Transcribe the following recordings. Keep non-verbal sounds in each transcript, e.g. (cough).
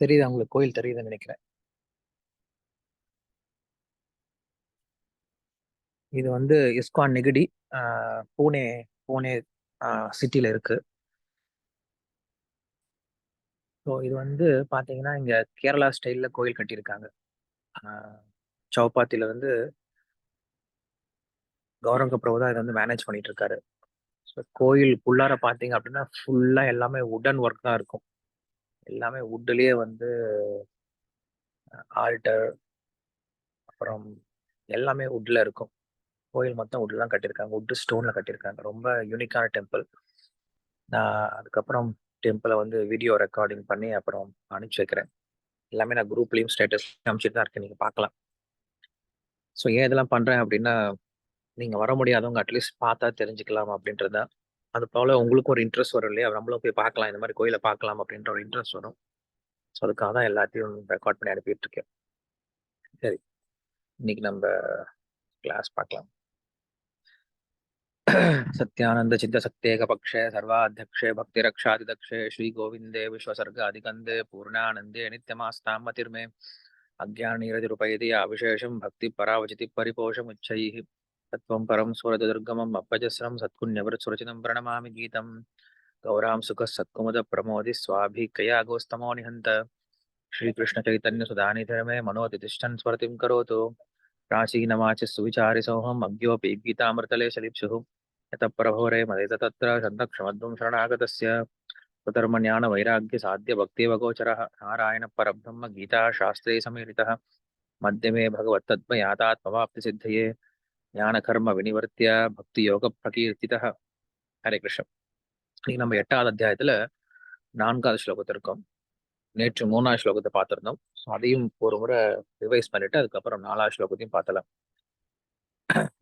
தெரியுது உங்களுக்கு? கோயில் தெரியுதுன்னு நினைக்கிறேன். இது வந்து இஸ்கான் நெகிடி ஆஹ் பூனே பூனே சிட்டில இருக்கு. ஸோ இது வந்து பார்த்தீங்கன்னா இங்க கேரளா ஸ்டைல்ல கோயில் கட்டியிருக்காங்க. ஆஹ் சௌப்பாத்தில வந்து கௌரங்க பிரபு தான் இதை வந்து மேனேஜ் பண்ணிட்டு இருக்காரு. ஸோ கோயில் பார்த்தீங்க அப்படின்னா ஃபுல்லாக எல்லாமே உடன் ஒர்க் தான் இருக்கும். எல்லாமே வுட்லயே வந்து ஆல்டர் அப்புறம் எல்லாமே வுட்ல இருக்கும். கோயில் மொத்தம் வுட்ல தான் கட்டியிருக்காங்க. உட்டு ஸ்டோனில் கட்டியிருக்காங்க. ரொம்ப யூனிக்கான டெம்பிள் நான் அதுக்கப்புறம் டெம்பிளை வந்து வீடியோ ரெக்கார்டிங் பண்ணி அப்புறம் அனுப்பிச்சி வைக்கிறேன். எல்லாமே நான் குரூப்லேயும் ஸ்டேட்டஸ் அனுப்பிச்சிட்டு தான் இருக்கேன். நீங்கள் பார்க்கலாம். ஸோ ஏன் இதெல்லாம் பண்ணுறேன் அப்படின்னா நீங்கள் வர முடியாதவங்க அட்லீஸ்ட் பார்த்தா தெரிஞ்சுக்கலாம் அப்படின்றது தான் அது போல் உங்களுக்கும் ஒரு இன்ட்ரெஸ்ட் வரும் இல்லையா நம்மளும் போய் பார்க்கலாம் இந்த மாதிரி கோயிலை பார்க்கலாம் அப்படின்ற ஒரு இன்ட்ரெஸ்ட் வரும் ஸோ அதுக்காக தான் எல்லாத்தையும் ரெக்கார்ட் பண்ணி அனுப்பிட்டு இருக்கேன் சரி இன்னைக்கு நம்ம கிளாஸ் பார்க்கலாம் सत्यानंद चित्त सत्येक पक्षे सर्वाध्यक्षे भक्ति रक्षादिदक्षे श्री गोविंदे विश्वसर्ग अधिकंदे पूर्णानंदे नित्यमास्तां मतिर्मे अज्ञानीरतिरुपैति अविशेषं भक्ति परावचिति परिपोषमुच्चैः तत्त्वं परं सुरदुर्गमम् अपजस्रं सत्कुण्यवृत्सुरचितं प्रणमामि गीतं। गौरां सुखः सत्कुमुदप्रमोदि स्वाभिकया गोस्तमो निहन्त। श्रीकृष्णचैतन्यसुधानिधर्मे मनोतिष्ठन् स्मृतिं करोतु। प्राचीनमाच सुविचारिसोऽहम् अज्ञोऽपि गीतामृतले शलिप्सुः। यतः प्रभोरे मदेत तत्र छन्दक्षमध्वं शरणागतस्य। स्वधर्मज्ञानवैराग्यसाध्यभक्तिवगोचरः नारायणपरब्रह्म गीताशास्त्रे समीरितः। मध्यमे भगवत्तद्वयातात्मवाप्तिसिद्धये ஞானகர்ம வினிவர்த்திய பக்தி யோக பிரகீர்த்திதः ஹரே கிருஷ்ணன் இன்னைக்கு நம்ம எட்டாவது அத்தியாயத்துல நான்காவது ஸ்லோகத்தை இருக்கோம். நேற்று மூணாவது ஸ்லோகத்தை பார்த்திருந்தோம். ஸோ அதையும் ஒரு முறை ரிவைஸ் பண்ணிட்டு அதுக்கப்புறம் நாலாவது ஸ்லோகத்தையும் பார்த்தலாம்.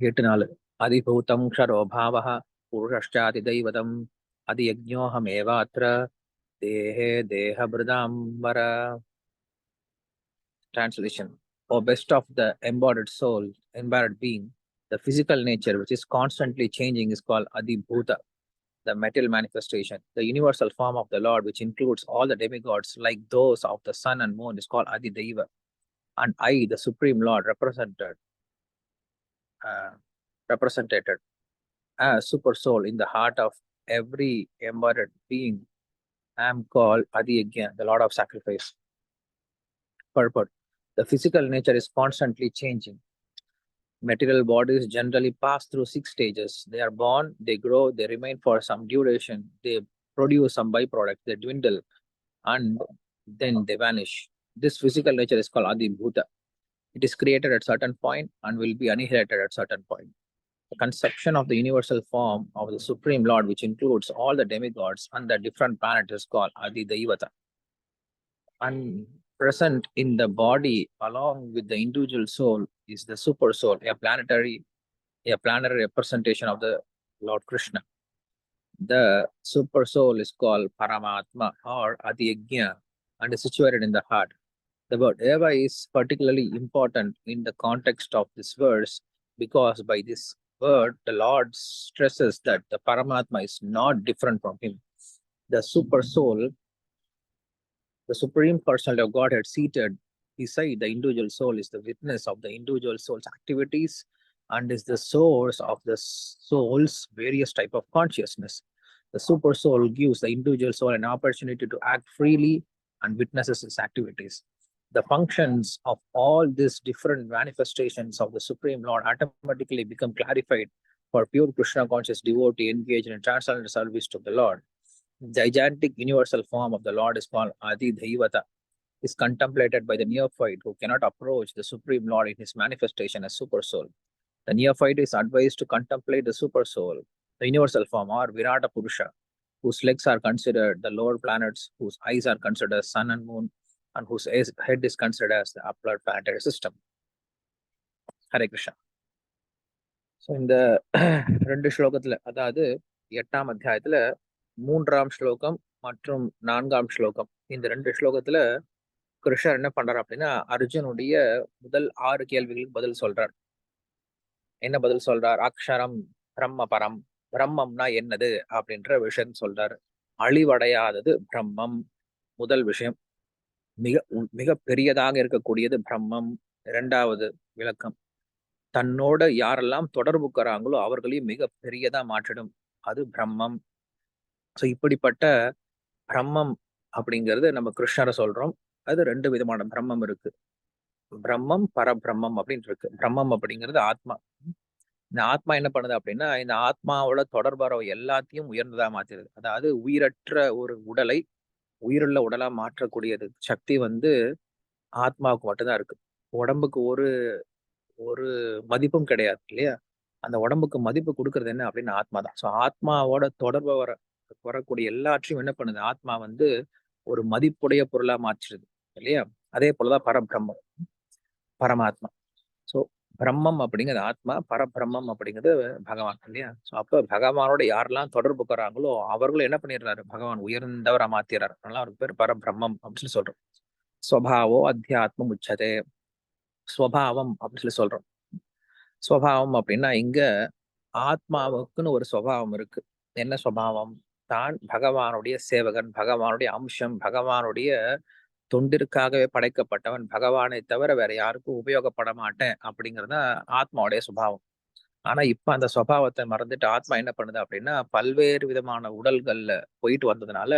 எட்டு நாலு. அதிபூதம் க்ஷரோபாவः புருஷாதி தெய்வதம் அதியஜ்ஞோஹமேவாத்திர தேஹே தேஹபிருதாம்பர translation O best of the embodied soul, embodied being, the physical nature which is constantly changing is called Adibhuta, the material manifestation. The universal form of the Lord, which includes all the demigods like those of the sun and moon, is called Adidaiva. And I, the Supreme Lord, represented, uh, represented as super soul in the heart of every embodied being, I am called Adiyagya, the Lord of sacrifice. Purport. The physical nature is constantly changing. Material bodies generally pass through six stages. They are born, they grow, they remain for some duration, they produce some byproduct, they dwindle, and then they vanish. This physical nature is called Adi Bhuta. It is created at certain point and will be annihilated at certain point. The conception of the universal form of the Supreme Lord, which includes all the demigods and the different planets, is called Adi Daivata. And present in the body along with the individual soul is the super soul, a planetary, a planetary representation of the Lord Krishna. The super soul is called Paramatma or Adiyagya and is situated in the heart. The word Eva is particularly important in the context of this verse because by this word, the Lord stresses that the Paramatma is not different from him. The super soul the Supreme Personality of God Godhead seated beside the individual soul is the witness of the individual soul's activities and is the source of the soul's various type of consciousness. The super soul gives the individual soul an opportunity to act freely and witnesses its activities. The functions of all these different manifestations of the Supreme Lord automatically become clarified for pure Krishna conscious devotee engaged in transcendental service to the Lord gigantic universal form of the Lord is called Adi Daivata, is contemplated by the neophyte who cannot approach the Supreme Lord in his manifestation as super soul. The neophyte is advised to contemplate the super soul, the universal form or Virata Purusha, whose legs are considered the lower planets, whose eyes are considered as sun and moon, and whose head is considered as the upper planetary system. Hare Krishna so இந்த (clears throat) ரெண்டு ஸ்லோகத்துல அதாவது எட்டாம் அத்தியாயத்துல மூன்றாம் ஸ்லோகம் மற்றும் நான்காம் ஸ்லோகம். இந்த ரெண்டு ஸ்லோகத்துல கிருஷ்ணர் என்ன பண்றார் அப்படின்னா அர்ஜுனுடைய முதல் ஆறு கேள்விகளுக்கு பதில் சொல்றார். என்ன பதில் சொல்றார்? அக்ஷரம் பிரம்ம பரம் பிரம்மம்னா என்னது? அப்படின்ற விஷயம் சொல்றாரு. அழிவடையாதது பிரம்மம். முதல் விஷயம். மிக மிக பெரியதாக இருக்கக்கூடியது பிரம்மம். இரண்டாவது விளக்கம். தன்னோட யாரெல்லாம் தொடர்புக்கிறாங்களோ அவர்களையும் மிக பெரியதா மாற்றிடும். அது பிரம்மம். ஸோ இப்படிப்பட்ட பிரம்மம் அப்படிங்கிறது நம்ம கிருஷ்ணரை சொல்றோம். அது ரெண்டு விதமான பிரம்மம் இருக்கு. பிரம்மம் பரபிரம்மம் அப்படின்னு இருக்கு. பிரம்மம் அப்படிங்கிறது ஆத்மா. இந்த ஆத்மா என்ன பண்ணுது அப்படின்னா இந்த ஆத்மாவோட தொடர்புற எல்லாத்தையும் உயர்ந்ததா மாத்திருது. அதாவது உயிரற்ற ஒரு உடலை உயிருள்ள உடலா மாற்றக்கூடியது சக்தி வந்து ஆத்மாவுக்கு மட்டும்தான் இருக்கு. உடம்புக்கு ஒரு ஒரு மதிப்பும் கிடையாது இல்லையா? அந்த உடம்புக்கு மதிப்பு கொடுக்கறது என்ன அப்படின்னு ஆத்மா தான் ஸோ ஆத்மாவோட தொடர்பு வர வரக்கூடிய எல்லாற்றையும் என்ன பண்ணுது? ஆத்மா வந்து ஒரு மதிப்புடைய பொருளா மாற்றுது இல்லையா? அதே போலதான் பரபிரம்மம். பரமாத்மா. ஸோ பிரம்மம் அப்படிங்கிறது ஆத்மா பரபிரம்மம் அப்படிங்கிறது பகவான் இல்லையா? ஸோ அப்ப பகவானோட யாரெல்லாம் தொடர்பு கொறாங்களோ அவர்களும் என்ன பண்ணிடுறாரு? பகவான் உயர்ந்தவரா மாத்திடுறாரு. அதனால அவருக்கு பேர் பரபிரம்மம் அப்படின்னு சொல்றோம். ஸ்வபாவோ அத்தியாத்மம் உச்சதே. ஸ்வபாவம் அப்படின்னு சொல்லி சொல்றோம். ஸ்வபாவம் அப்படின்னா இங்க ஆத்மாவுக்குன்னு ஒரு சுவாவம் இருக்கு. என்ன சுவாவம் தான் பகவானுடைய சேவகன் பகவானுடைய அம்சம் பகவானுடைய தொண்டிற்காகவே படைக்கப்பட்டவன் பகவானை தவிர வேற யாருக்கும் உபயோகப்பட மாட்டேன் அப்படிங்கிறது தான் ஆத்மாவுடைய சுபாவம். ஆனா இப்ப அந்த சுவாவத்தை மறந்துட்டு ஆத்மா என்ன பண்ணுது அப்படின்னா பல்வேறு விதமான உடல்கள்ல போயிட்டு வந்ததுனால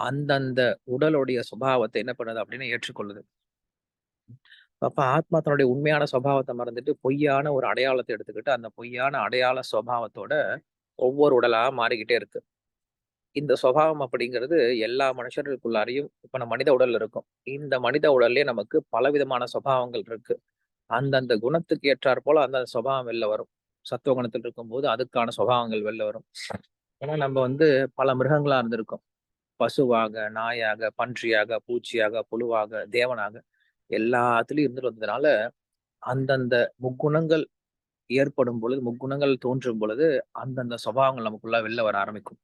அந்தந்த உடலுடைய சுபாவத்தை என்ன பண்ணுது அப்படின்னு ஏற்றுக்கொள்ளுது. அப்ப ஆத்மா தன்னுடைய உண்மையான சுவாவத்தை மறந்துட்டு பொய்யான ஒரு அடையாளத்தை எடுத்துக்கிட்டு அந்த பொய்யான அடையாள சுவாவத்தோட ஒவ்வொரு உடலா மாறிக்கிட்டே இருக்கு. இந்த சுவாவம் அப்படிங்கிறது எல்லா மனுஷர்களுக்குள்ளாரையும் இப்ப நம்ம மனித உடல் இருக்கும். இந்த மனித உடல்லே நமக்கு பலவிதமான சுபாவங்கள் இருக்கு. அந்தந்த குணத்துக்கு ஏற்றாற் போல அந்தந்த சுபாவம் வெளில வரும். சத்துவ குணத்தில் இருக்கும்போது அதுக்கான சுபாவங்கள் வெளில வரும். ஏன்னா நம்ம வந்து பல மிருகங்களா இருந்திருக்கோம். பசுவாக நாயாக பன்றியாக பூச்சியாக புழுவாக தேவனாக எல்லாத்துலயும் இருந்துட்டு வந்ததுனால அந்தந்த முக்குணங்கள் ஏற்படும் பொழுது முக்குணங்கள் தோன்றும் பொழுது அந்தந்த சுபாவங்கள் நமக்குள்ள வெளில வர ஆரம்பிக்கும்.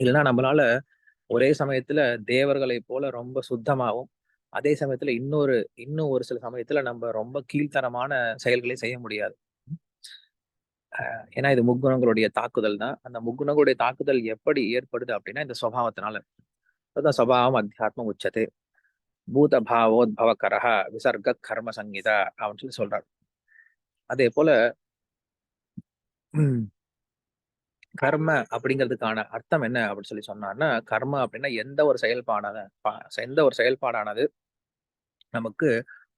இல்லைன்னா நம்மளால ஒரே சமயத்துல தேவர்களை போல ரொம்ப சுத்தமாகவும் அதே சமயத்துல இன்னொரு இன்னும் ஒரு சில சமயத்துல நம்ம ரொம்ப கீழ்த்தரமான செயல்களை செய்ய முடியாது. ஏன்னா இது முக்குணங்களுடைய தாக்குதல் தான். அந்த முக்குணங்களுடைய தாக்குதல் எப்படி ஏற்படுது அப்படின்னா இந்த சுவாவத்தினால. அதுதான் சுவாவம் அத்தியாத்மம் உச்சது. பூத பாவோத்பவ கரஹா விசர்க கர்ம சங்கீதா அப்படின்னு சொல்லி சொல்றாரு. அதே போல கர்ம அப்படிங்கிறதுக்கான அர்த்தம் என்ன அப்படின்னு சொல்லி சொன்னான்னா கர்ம அப்படின்னா எந்த ஒரு செயல்பாடான எந்த ஒரு செயல்பாடானது நமக்கு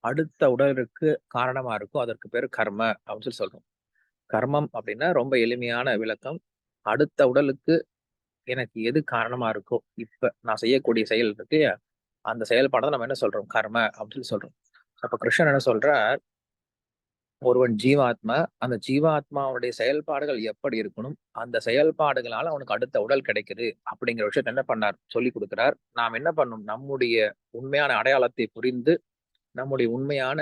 அடுத்த உடலுக்கு காரணமா இருக்கும் அதற்கு பேர் கர்ம அப்படின்னு சொல்லி சொல்றோம். கர்மம் அப்படின்னா ரொம்ப எளிமையான விளக்கம். அடுத்த உடலுக்கு எனக்கு எது காரணமா இருக்கோ இப்ப நான் செய்யக்கூடிய செயல் இருக்கு அந்த செயல்பாடை நம்ம என்ன சொல்றோம்? கர்ம அப்படின்னு சொல்றோம். அப்ப கிருஷ்ணன் என்ன சொல்ற ஒருவன் ஜீவாத்மா அந்த ஜீவாத்மாவுடைய செயல்பாடுகள் எப்படி இருக்கணும் அந்த செயல்பாடுகளால அவனுக்கு அடுத்த உடல் கிடைக்குது அப்படிங்கிற விஷயத்த என்ன பண்ணார்? சொல்லி கொடுக்கிறார். நாம் என்ன பண்ணும் நம்முடைய உண்மையான அடையாளத்தை புரிந்து நம்முடைய உண்மையான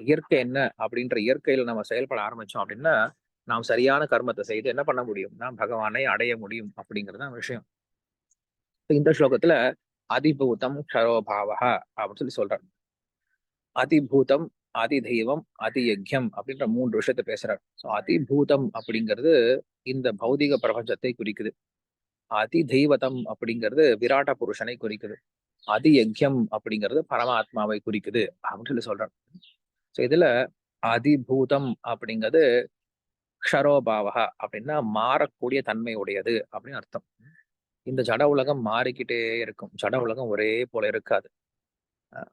இயற்கை என்ன அப்படின்ற இயற்கையில நம்ம செயல்பட ஆரம்பிச்சோம் அப்படின்னா நாம் சரியான கர்மத்தை செய்து என்ன பண்ண முடியும்? நாம் பகவானை அடைய முடியும் அப்படிங்கிறது விஷயம். இந்த ஸ்லோகத்துல அதிபூதம் க்ஷரோபாவா அப்படின்னு சொல்லி சொல்றார். அதிபூதம் அதி தெய்வம் அதி யஜ்யம் அப்படின்ற மூன்று விஷயத்த பேசுறார். ஸோ அதிபூதம் அப்படிங்கிறது இந்த பௌதிக பிரபஞ்சத்தை குறிக்குது. அதி தெய்வதம் அப்படிங்கிறது விராட்ட புருஷனை குறிக்குது. அதி யஜ்யம் அப்படிங்கிறது பரமாத்மாவை குறிக்குது அப்படின்னு சொல்லி சொல்றான் ஸோ இதுல அதிபூதம் அப்படிங்கிறது க்ஷரோபாவகா அப்படின்னா மாறக்கூடிய தன்மை உடையது அப்படின்னு அர்த்தம். இந்த ஜட உலகம் மாறிக்கிட்டே இருக்கும். ஜட உலகம் ஒரே போல இருக்காது.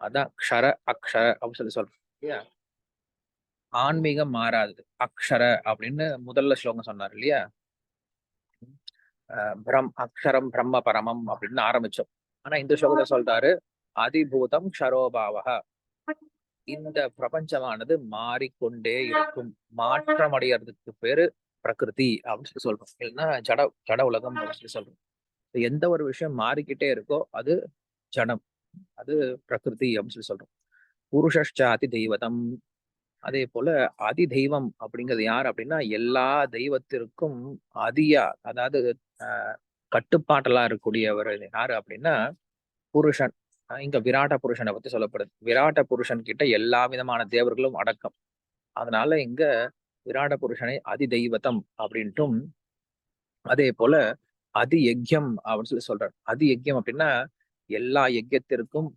அதான் க்ஷர அக்ஷர அப்படின்னு சொல்லி சொல்றோம் ஆன்மீகம் மாறாது. அக்ஷர அப்படின்னு முதல்ல ஸ்லோகம் சொன்னார் இல்லையா? பிரம் அக்ஷரம் பிரம்ம பரமம் அப்படின்னு ஆரம்பிச்சோம். ஆனா இந்த ஸ்லோகத்தை சொல்றாரு அதிபூதம் க்ஷரோபாவக இந்த பிரபஞ்சமானது மாறிக்கொண்டே இருக்கும். மாற்றம் அடையறதுக்கு பேரு பிரகிருதி அப்படின்னு சொல்லி சொல்றோம். இல்லைன்னா ஜட ஜட உலகம் அப்படின்னு சொல்லி சொல்றோம். எந்த ஒரு விஷயம் மாறிக்கிட்டே இருக்கோ அது ஜடம் அது பிரகிருதி அப்படின்னு சொல்லி சொல்றோம். புருஷாதி தெய்வதம் அதே போல அதி தெய்வம் அப்படிங்கிறது யார் அப்படின்னா எல்லா தெய்வத்திற்கும் அதியா அதாவது கட்டுப்பாட்டெல்லாம் இருக்கக்கூடியவர் யாரு அப்படின்னா புருஷன். இங்க விராட்ட புருஷனை பத்தி சொல்லப்படுது. விராட்ட புருஷன் கிட்ட எல்லா விதமான தேவர்களும் அடக்கம். அதனால இங்க விராட புருஷனை அதி தெய்வத்தம் அப்படின்ட்டும் அதே போல அதி யஜ்யம் அப்படின்னு சொல்லி சொல்றாரு அதி யஜ்யம் அப்படின்னா எல்லா யஜ்யத்திற்கும்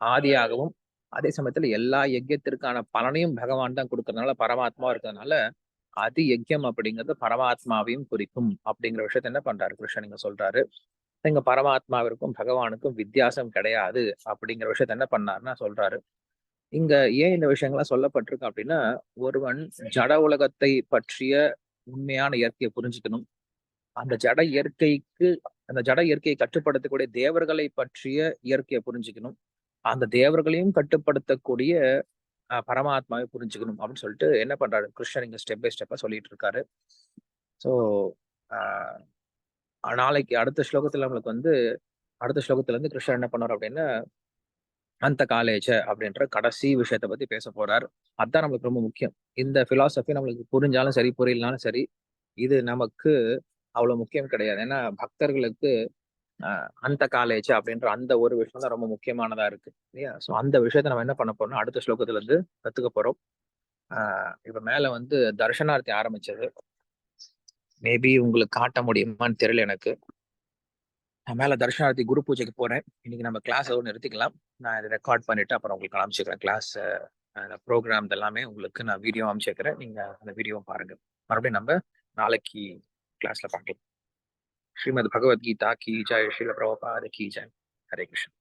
ஆதியாகவும் அதே சமயத்துல எல்லா யஜ்யத்திற்கான பலனையும் பகவான் தான் கொடுக்கறதுனால பரமாத்மா இருக்கிறதுனால அதி யஜ்யம் அப்படிங்கிறது பரமாத்மாவையும் குறிக்கும் அப்படிங்கிற விஷயத்த என்ன பண்றாரு கிருஷ்ணன் இங்க சொல்றாரு. இங்க பரமாத்மாவிற்கும் பகவானுக்கும் வித்தியாசம் கிடையாது அப்படிங்கிற விஷயத்த என்ன பண்ணாருன்னா சொல்றாரு. இங்க ஏன் இந்த விஷயங்கள்லாம் சொல்லப்பட்டிருக்கு அப்படின்னா ஒருவன் ஜட உலகத்தை பற்றிய உண்மையான இயற்கையை புரிஞ்சுக்கணும். அந்த ஜட இயற்கைக்கு அந்த ஜட இயற்கையை கட்டுப்படுத்தக்கூடிய தேவர்களை பற்றிய இயற்கையை புரிஞ்சுக்கணும். அந்த தேவர்களையும் கட்டுப்படுத்தக்கூடிய பரமாத்மாவை புரிஞ்சுக்கணும் அப்படின்னு சொல்லிட்டு என்ன பண்றாரு? கிருஷ்ணர் இங்க ஸ்டெப் பை ஸ்டெப்பா சொல்லிட்டு இருக்காரு. ஸோ நாளைக்கு அடுத்த ஸ்லோகத்துல நம்மளுக்கு வந்து அடுத்த ஸ்லோகத்துல இருந்து கிருஷ்ணர் என்ன பண்ணார் அப்படின்னா அந்த காலேஜ அப்படின்ற கடைசி விஷயத்த பத்தி பேச போறார். அதுதான் நம்மளுக்கு ரொம்ப முக்கியம். இந்த பிலாசபி நம்மளுக்கு புரிஞ்சாலும் சரி புரியலனாலும் சரி இது நமக்கு அவ்வளவு முக்கியம் கிடையாது. ஏன்னா பக்தர்களுக்கு அந்த காலேஜ் அப்படின்ற அந்த ஒரு விஷயம் தான் ரொம்ப முக்கியமானதா இருக்கு. இல்லையா? ஸோ அந்த விஷயத்த நம்ம என்ன பண்ண போறோம்னா அடுத்த ஸ்லோகத்துல இருந்து கத்துக்க போறோம். ஆஹ் இப்ப மேல வந்து தர்ஷனார்த்தி ஆரம்பிச்சது. மேபி உங்களுக்கு காட்ட முடியுமான்னு தெரியல எனக்கு. நான் மேல தர்ஷனார்த்தி குரு பூஜைக்கு போறேன். இன்னைக்கு நம்ம கிளாஸ் நிறுத்திக்கலாம். நான் இதை ரெக்கார்ட் பண்ணிட்டு அப்புறம் உங்களுக்கு அனுப்பிச்சுக்கிறேன் கிளாஸ் ப்ரோக்ராம் எல்லாமே உங்களுக்கு நான் வீடியோ அனுப்பிச்சுக்கிறேன் நீங்க அந்த வீடியோவை பாருங்க. மறுபடியும் நம்ம நாளைக்கு கிளாஸ்ல பார்க்கலாம். श्रीमद् भगवद गीता की जय श्रील प्रभुपाद की जय हरे कृष्ण